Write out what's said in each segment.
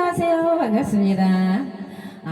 안녕하세요. 반갑습니다. 아,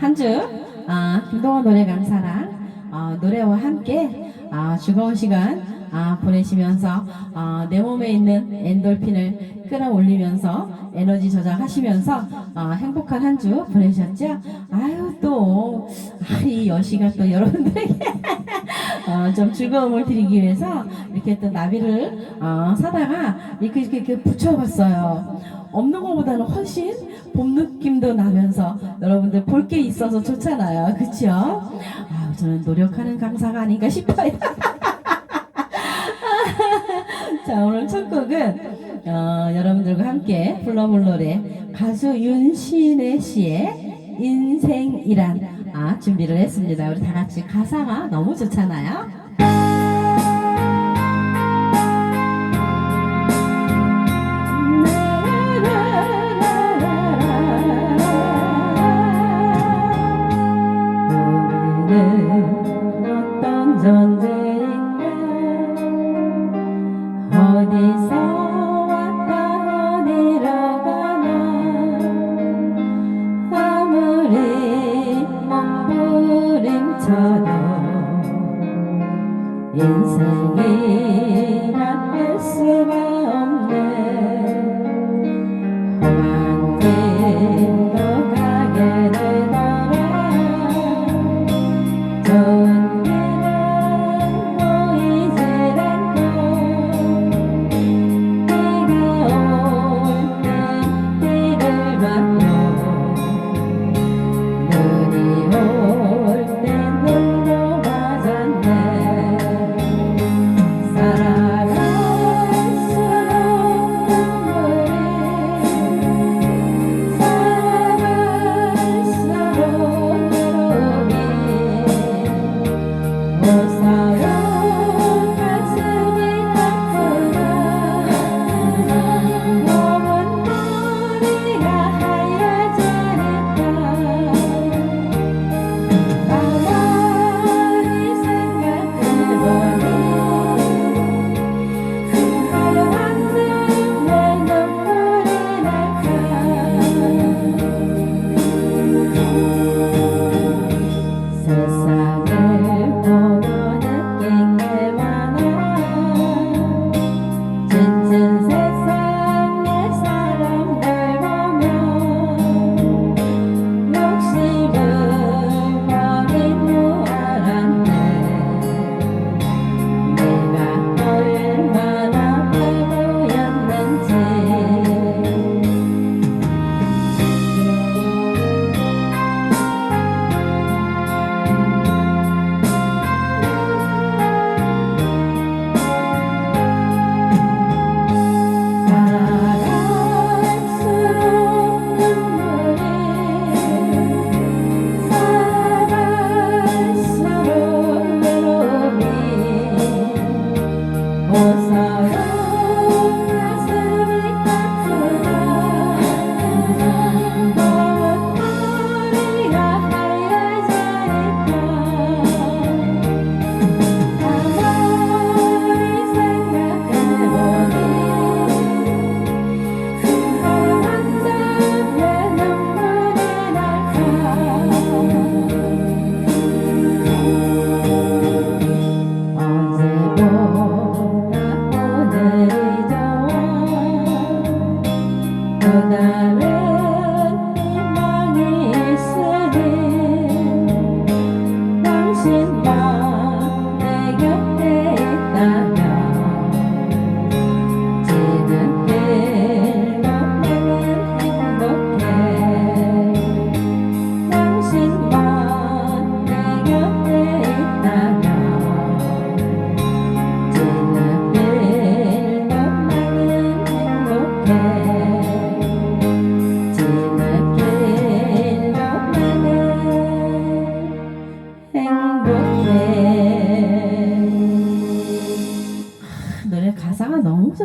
한 주, 아, 김동원 노래 강사랑, 어, 노래와 함께, 아, 즐거운 시간, 아, 보내시면서, 어, 내 몸에 있는 엔돌핀을 끌어올리면서, 에너지 저장하시면서, 어, 행복한 한 주 보내셨죠? 아유, 또, 아, 이 여시가 또 여러분들에게, 어, 좀 즐거움을 드리기 위해서, 이렇게 또 나비를, 어, 사다가, 이렇게, 이렇게, 이렇게 붙여봤어요. 없는 것보다는 훨씬 봄 느낌도 나면서 여러분들 볼 게 있어서 좋잖아요. 그쵸? 아, 저는 노력하는 강사가 아닌가 싶어요. 자, 오늘 첫 곡은 어, 여러분들과 함께 불러볼 노래 가수 윤신혜 씨의 인생이란 아, 준비를 했습니다. 우리 다 같이 가사가 너무 좋잖아요.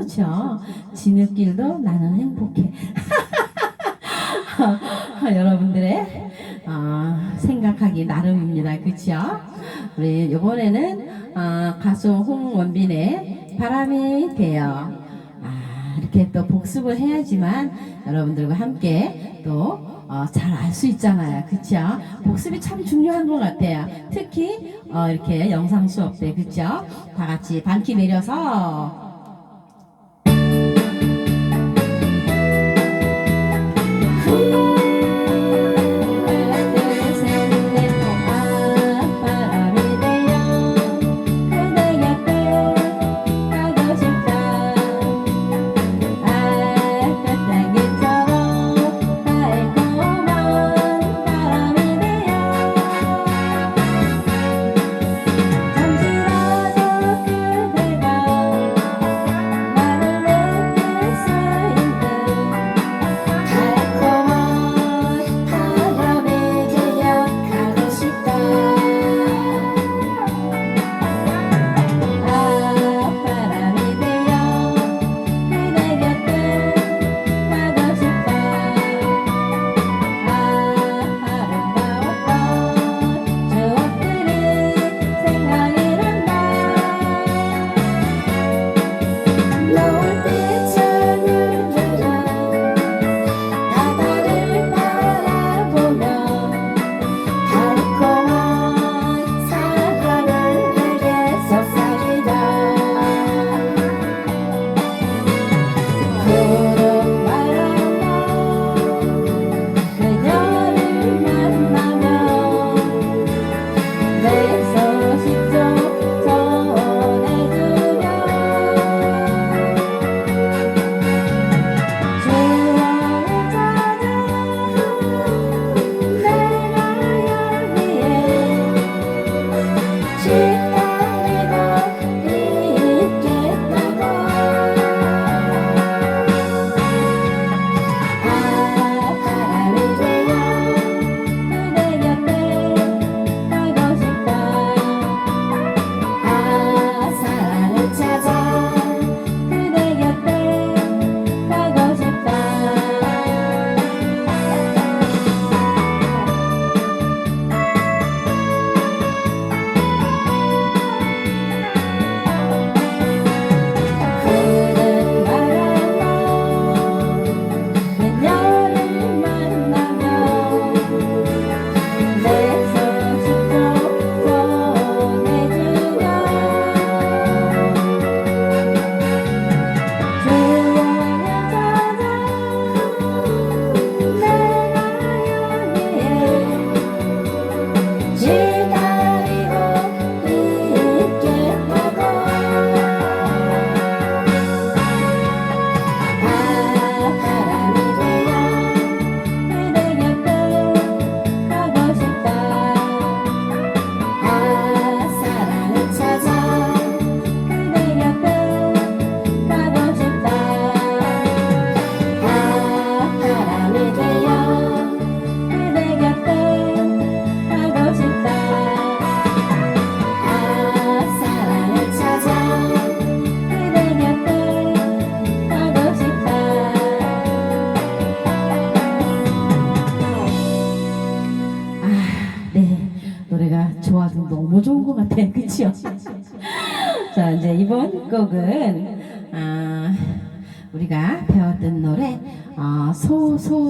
그렇죠. 진흙길도 나는 행복해. 여러분들의 어, 생각하기 나름입니다. 그쵸? 우리 이번에는 어, 가수 홍원빈의 바람이 돼요. 아, 이렇게 또 복습을 해야지만 여러분들과 함께 또 어, 잘 알 수 있잖아요. 그쵸? 복습이 참 중요한 것 같아요. 특히, 어, 이렇게 영상 수업 때, 그쵸? 그렇죠? 다 같이 반키 내려서 Música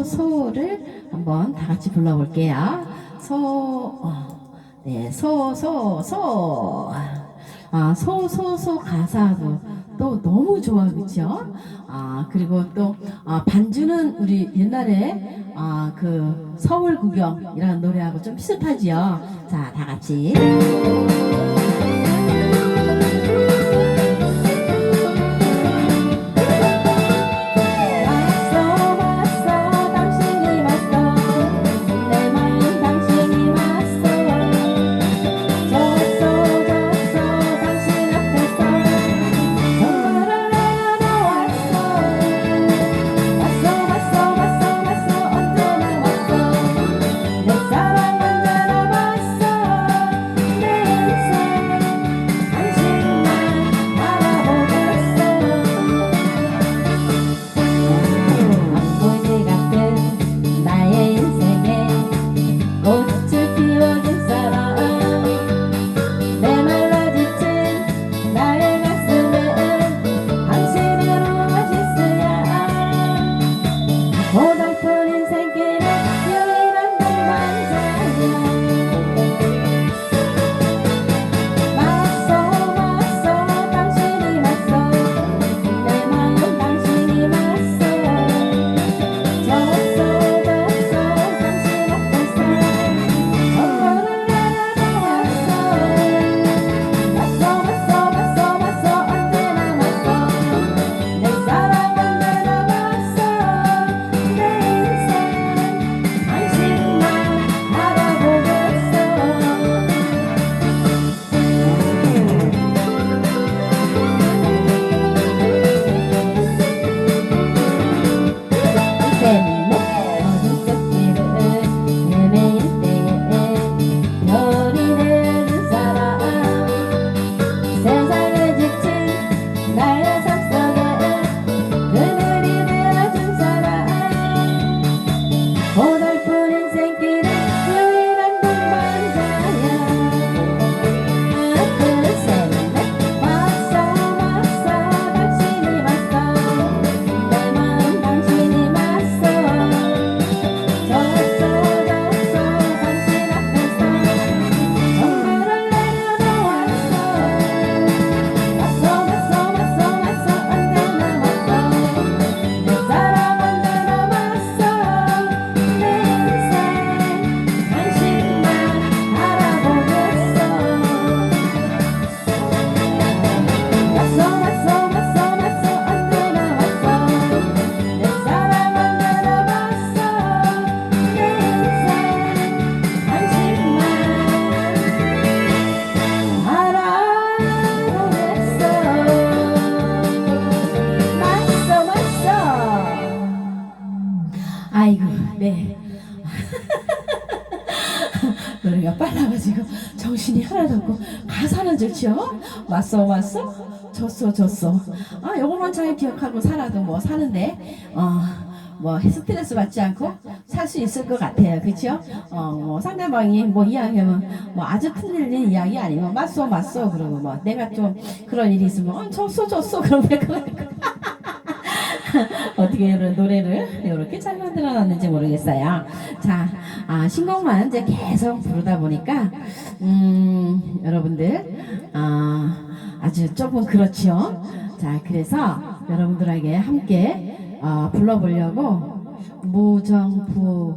소를 한번 다 같이 불러볼게요. 소, 어, 네, 소, 소, 소. 아, 소, 소, 소 가사도 또 너무 좋아, 그쵸? 아, 그리고 또, 아, 반주는 우리 옛날에, 아, 그, 서울 구경이라는 노래하고 좀 비슷하지요? 자, 다 같이. 네. 노래가 빨라가지고 정신이 하나도 없고 가사는 좋죠? 왔어 왔어? 졌어 졌어 아 요거만 잘 기억하고 살아도 뭐 사는데 어뭐 스트레스 받지 않고 살 수 있을 것 같아요 그쵸? 어뭐 상대방이 뭐 이야기하면 뭐 아주 틀린 이야기 아니면 맞소 맞소 그러고 뭐 내가 좀 그런 일이 있으면 어 졌어 졌어 그러면 될것 같고 어떻게 이런 노래를 이렇게 잘 만들어 놨는지 모르겠어요. 자, 아, 신곡만 이제 계속 부르다 보니까, 음, 여러분들, 아, 아주 조금 그렇죠. 자, 그래서 여러분들에게 함께 어, 불러보려고, 무정부르스?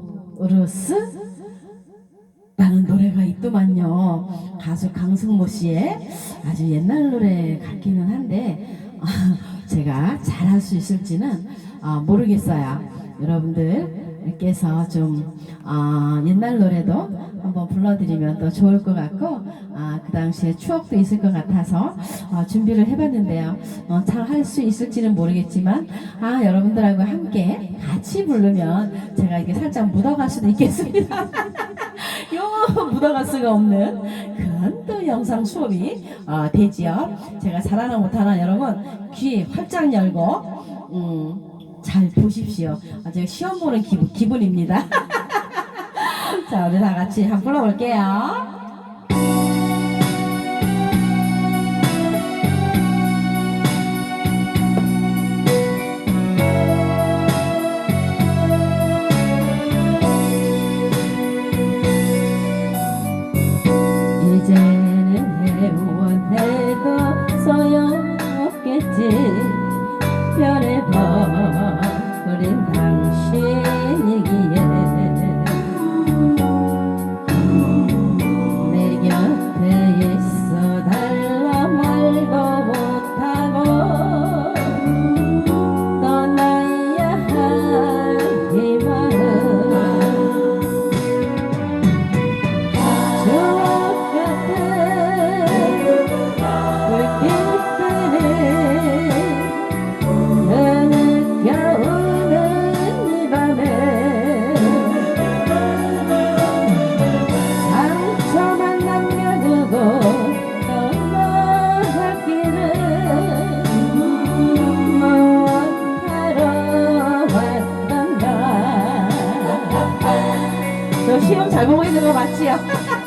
라는 노래가 있더만요. 가수 강승모 씨의 아주 옛날 노래 같기는 한데 아, 제가 잘할 수 있을지는 아, 모르겠어요. 여러분들께서 좀 아, 옛날 노래도 한번 불러드리면 더 좋을 것 같고 아, 그 당시에 추억도 있을 것 같아서 어, 준비를 해봤는데요. 어, 잘할 수 있을지는 모르겠지만 아 여러분들하고 함께 같이 부르면 제가 이게 살짝 묻어갈 수도 있겠습니다. 요 묻어갈 수가 없는 그런 또 영상 수업이 어, 되지요. 제가 잘하나 못하나 여러분 귀 활짝 열고 음, 잘 보십시오. 아주 시험 보는 기분, 기분입니다. 자, 우리 다 같이 한번 불러볼게요. 잘 있는 거 맞지요?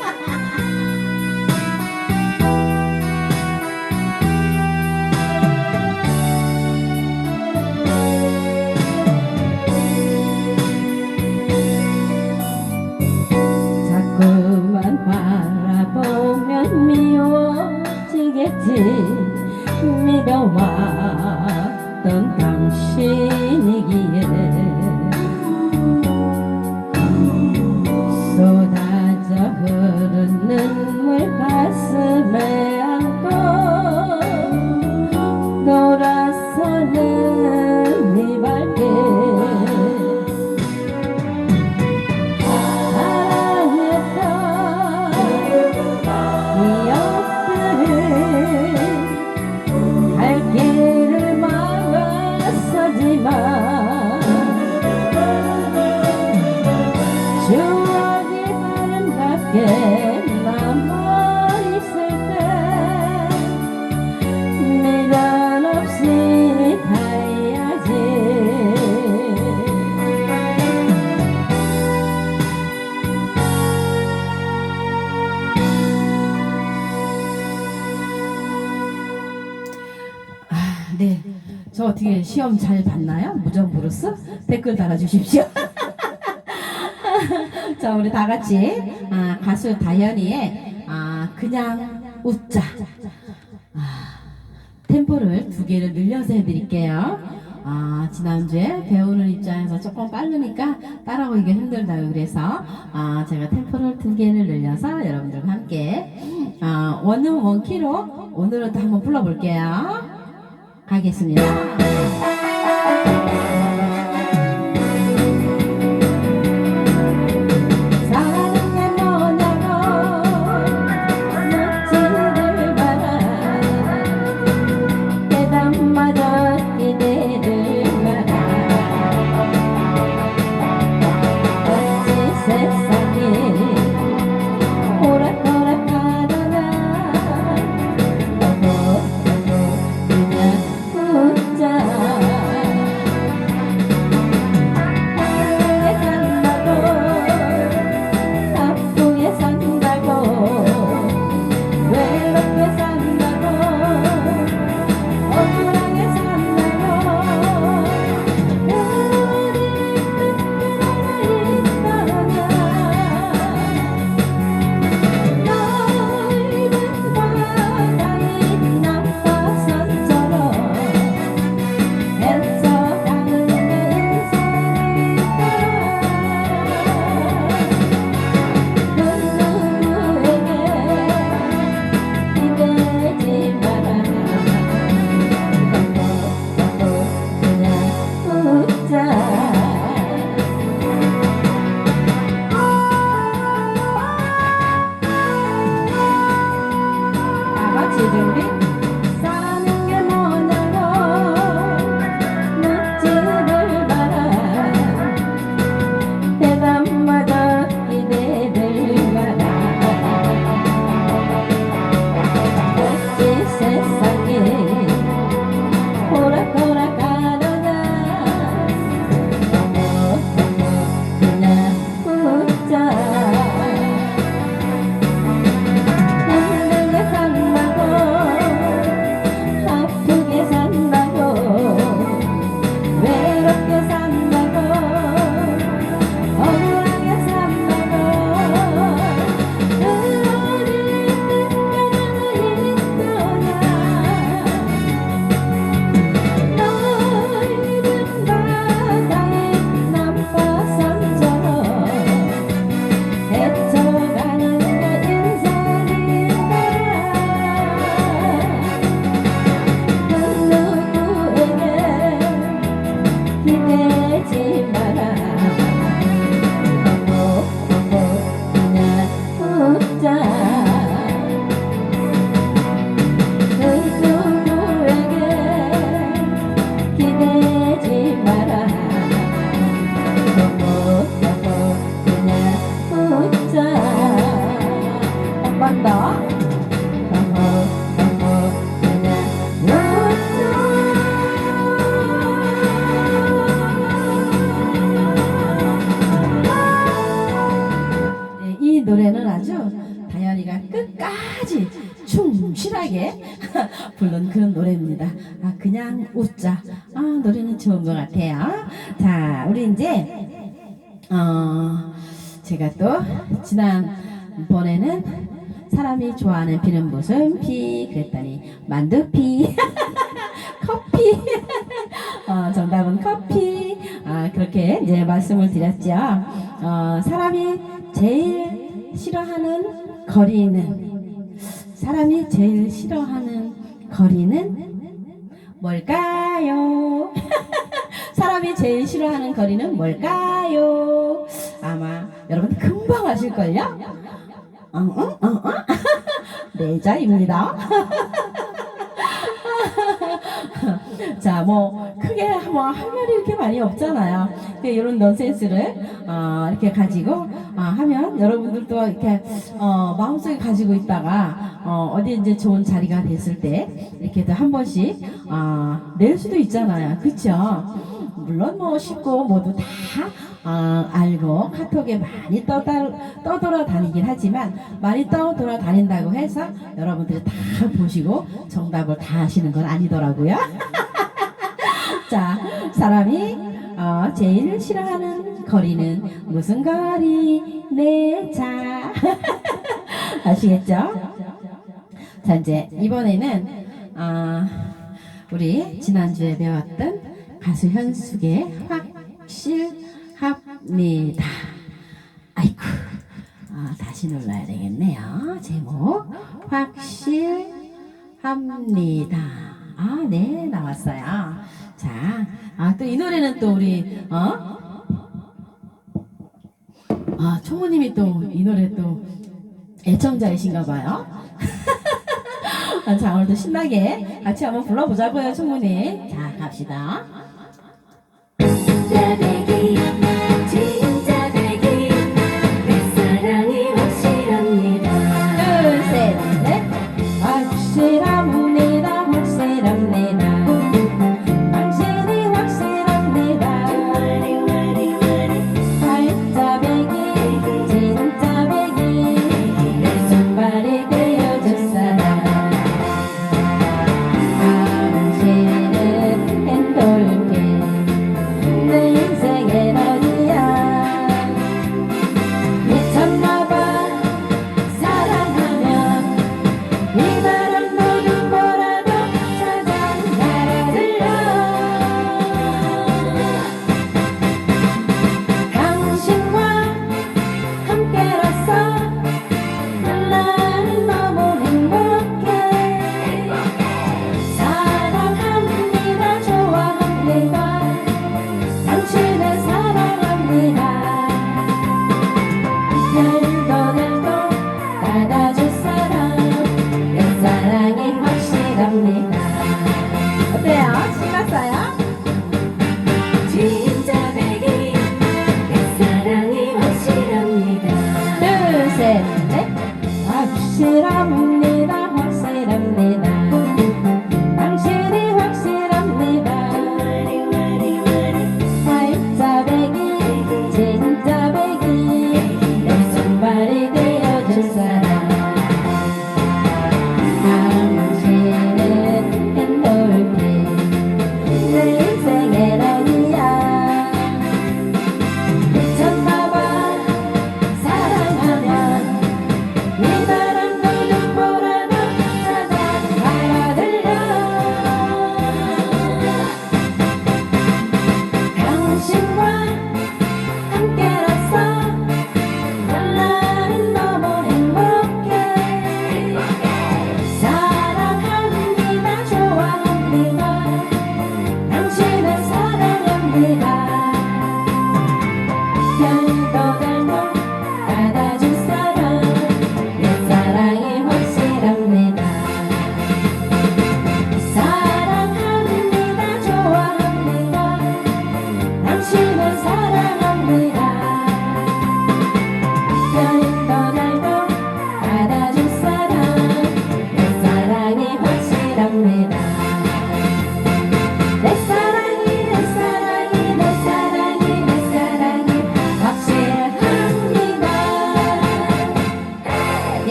시험 잘 봤나요? 브루스? 댓글 달아주십시오. 자, 우리 다 같이 아, 가수 다현이의 아, 그냥 웃자. 아, 템포를 두 개를 늘려서 해드릴게요. 아, 지난주에 배우는 입장에서 조금 빠르니까 따라오기가 힘들다고 그래서 아, 제가 템포를 두 개를 늘려서 여러분들과 함께 아, 원은 원키로 오늘은 또 한번 불러볼게요. 가겠습니다. 같아요. 자, 우리 이제, 어, 제가 또, 지난번에는 사람이 좋아하는 피는 무슨 피? 그랬더니, 만두피. 커피. 어, 정답은 커피. 아, 그렇게 이제 말씀을 드렸죠. 어, 사람이 제일 싫어하는 거리는 사람이 제일 싫어하는 거리는 뭘까요? 사람이 제일 싫어하는 거리는 뭘까요? 아마 여러분 금방 아실걸요? 어, 어, 어, 어? 내자입니다. 자, 뭐 크게 뭐할 말이 이렇게 많이 없잖아요. 이런 넌센스를 어, 이렇게 가지고 어, 하면 여러분들도 이렇게 어, 마음속에 가지고 있다가 어, 어디 이제 좋은 자리가 됐을 때 이렇게 한 번씩 어, 낼 수도 있잖아요. 그렇죠? 물론 뭐 쉽고 모두 다 어, 알고 카톡에 많이 떠다, 떠돌아다니긴 하지만 많이 떠돌아다닌다고 해서 여러분들이 다 보시고 정답을 다 아시는 건 아니더라고요. 자, 사람이 어, 제일 싫어하는 거리는 무슨 거리? 네, 자. 아시겠죠? 자, 이제 이번에는 어, 우리 지난주에 배웠던 가수 현숙의 확실합니다. 아이쿠, 아, 다시 눌러야 되겠네요. 제목 확실합니다. 아, 네, 나왔어요. 자, 아, 또 이 노래는 또 우리, 어? 아, 총무님이 또 이 노래 또 애청자이신가 봐요. 아, 자, 오늘도 신나게 같이 한번 불러보자고요, 총무님. 자, 갑시다.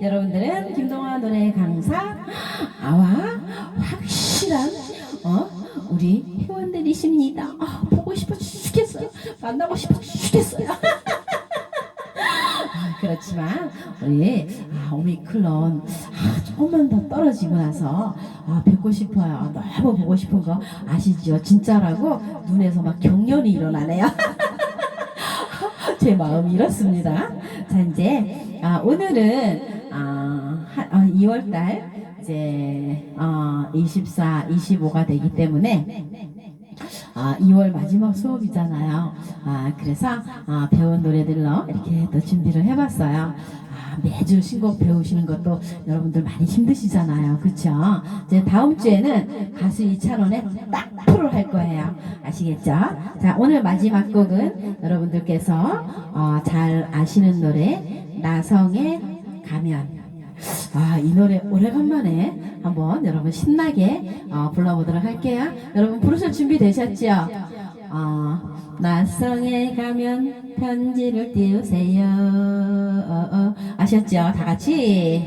여러분들은 김동완 노래 강사 아와 확실한 어 우리 회원들이십니다. 아, 보고 싶어 죽겠어요. 만나고 싶어 죽겠어요. 아, 그렇지만 우리 아, 오미클론 아, 조금만 더 떨어지고 나서 아, 뵙고 싶어요. 아, 너무 보고 싶은 거 아시죠? 진짜라고 눈에서 막 경련이 일어나네요. 제 마음이 이렇습니다. 자 이제 아, 오늘은 아, 한- 아, 2월달 이제 어, 24, 25가 되기 때문에 아, 2월 마지막 수업이잖아요. 아, 그래서 아, 배운 노래들로 이렇게 또 준비를 해봤어요. 아, 매주 신곡 배우시는 것도 여러분들 많이 힘드시잖아요. 그쵸? 이제 다음 주에는 가수 이찬원의 딱 프로 할 거예요. 아시겠죠? 자, 오늘 마지막 곡은 여러분들께서 어, 잘 아시는 노래, 나성의 가면. 아, 이 노래 오래간만에 한번 여러분 신나게 어, 불러보도록 할게요. 여러분 부르실 준비 되셨죠? 어, 낯성에 가면 편지를 띄우세요. 어, 어, 아셨죠? 다 같이.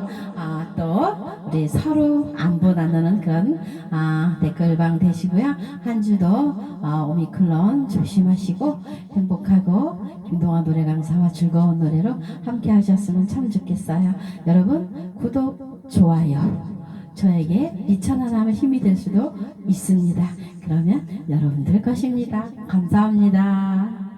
되시고요. 한 주도 아, 오미클론 조심하시고 행복하고 김동완 노래 강사와 즐거운 노래로 함께 하셨으면 참 좋겠어요. 여러분 구독 좋아요. 저에게 미천하나면 힘이 될 수도 있습니다. 그러면 여러분들 것입니다. 감사합니다